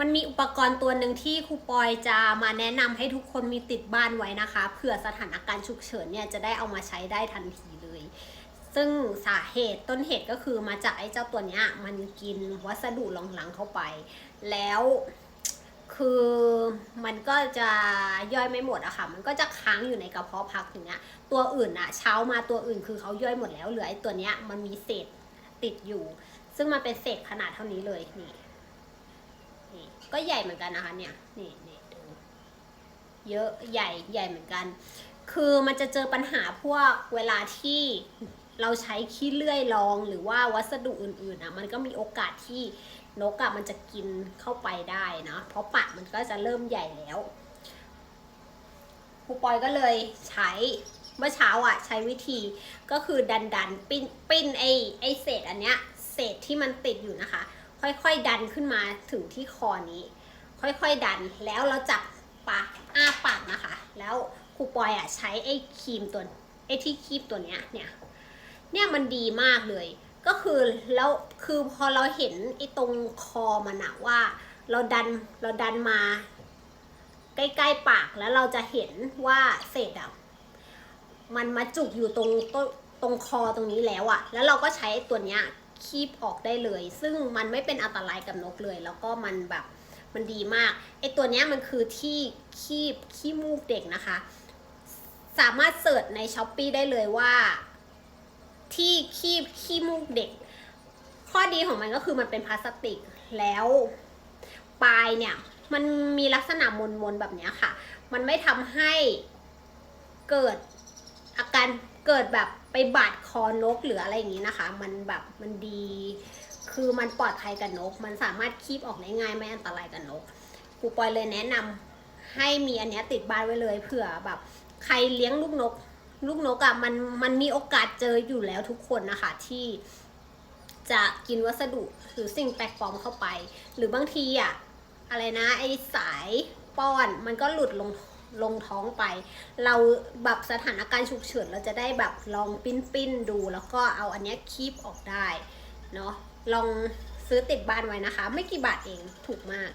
มันมีอุปกรณ์ตัวหนึ่งที่ครูปอยจะมาแนะนำให้ทุกคนมีติดบ้านไว้นะคะเผื่อสถานการณ์ฉุกเฉินเนี่ยจะได้เอามาใช้ได้ทันทีเลย ซึ่งสาเหตุต้นเหตุก็คือมาจากไอ้เจ้าตัวเนี้ยมันกินวัสดุรองหลังเข้าไป แล้วคือมันก็จะย่อยไม่หมดอะค่ะ มันก็จะค้างอยู่ในกระเพาะพักอย่างเงี้ย ตัวอื่นอะเช้ามาตัวอื่นคือเขาย่อยหมดแล้วเหลือไอ้ตัวเนี้ยมันมีเศษติดอยู่ ซึ่งมันเป็นเศษขนาดเท่านี้เลยนี่ นี่ก็ใหญ่เหมือนกันนะคะเนี่ยนี่นี่ดูเยอะใหญ่ใหญ่เหมือนกัน คือมันจะเจอปัญหาพวกเวลาที่เราใช้ขี้เลื่อยรองหรือว่าวัสดุอื่นๆอะมันก็มีโอกาสที่นกอะมันจะกินเข้าไปได้นะเพราะปากมันก็จะเริ่มใหญ่แล้วครูปอยก็เลยใช้เมื่อเช้าอะใช้วิธีก็คือดันดันๆปิ้นปิ้นไอไอเศษอันเนี้ยเศษที่มันติดอยู่นะคะ ค่อยๆดันขึ้นมาถึงที่คอนี้ ค่อยๆดันแล้วเราจับปากอ้าปากนะคะ แล้วครูปอยอะใช้ไอ้ครีมตัวไอ้ที่คีบตัวเนี้ยเนี่ยเนี่ยมันดีมากเลย ก็คือแล้วคือพอเราเห็นไอ้ตรงคอมันอะว่า เราดันเราดันมา ใกล้ๆปากแล้วเราจะเห็นว่าเศษอะมันมาจุกอยู่ตรงต้นตรงคอตรงนี้แล้วอะแล้วเราก็ใช้ตัวเนี้ย คีบออกได้เลย ซึ่งมันไม่เป็นอันตรายกับนกเลย แล้วก็มันแบบมันดีมากไอตัวเนี้ยมันคือที่คีบขี้มูกเด็กนะคะ สามารถเสิร์ชในช้อปปีได้เลยว่า ที่คีบขี้มูกเด็ก ข้อดีของมันก็คือมันเป็นพลาสติกแล้วปลายเนี่ย มันมีลักษณะมนๆแบบเนี้ยค่ะ มันไม่ทำให้เกิดอาการเกิดแบบ ไปบาดคอนกหรืออะไรอย่างนี้นะคะ มันแบบมันดี คือมันปลอดภัยกับนก มันสามารถคีบออกได้ง่ายไม่อันตรายกับนกครูปอยเลยแนะนำให้มีอันเนี้ยติดบ้านไว้เลยเผื่อแบบ ใครเลี้ยงลูกนก ลูกนกอะ่ะมันมันมีโอกาสเจออยู่แล้วทุกคนนะคะที่จะกินวัสดุหรือสิ่งแปลกปลอมเข้าไป หรือบางทีอะ่ะอะไรนะไอสายป้อนมันก็หลุดลง ลงท้องไป เราแบบสถานการณ์ฉุกเฉินเราจะได้แบบลองปิ้นปิ้นๆดู แล้วก็เอาอันนี้คีบออกได้เนาะลองซื้อติดบ้านไว้นะคะ ไม่กี่บาทเองถูกมาก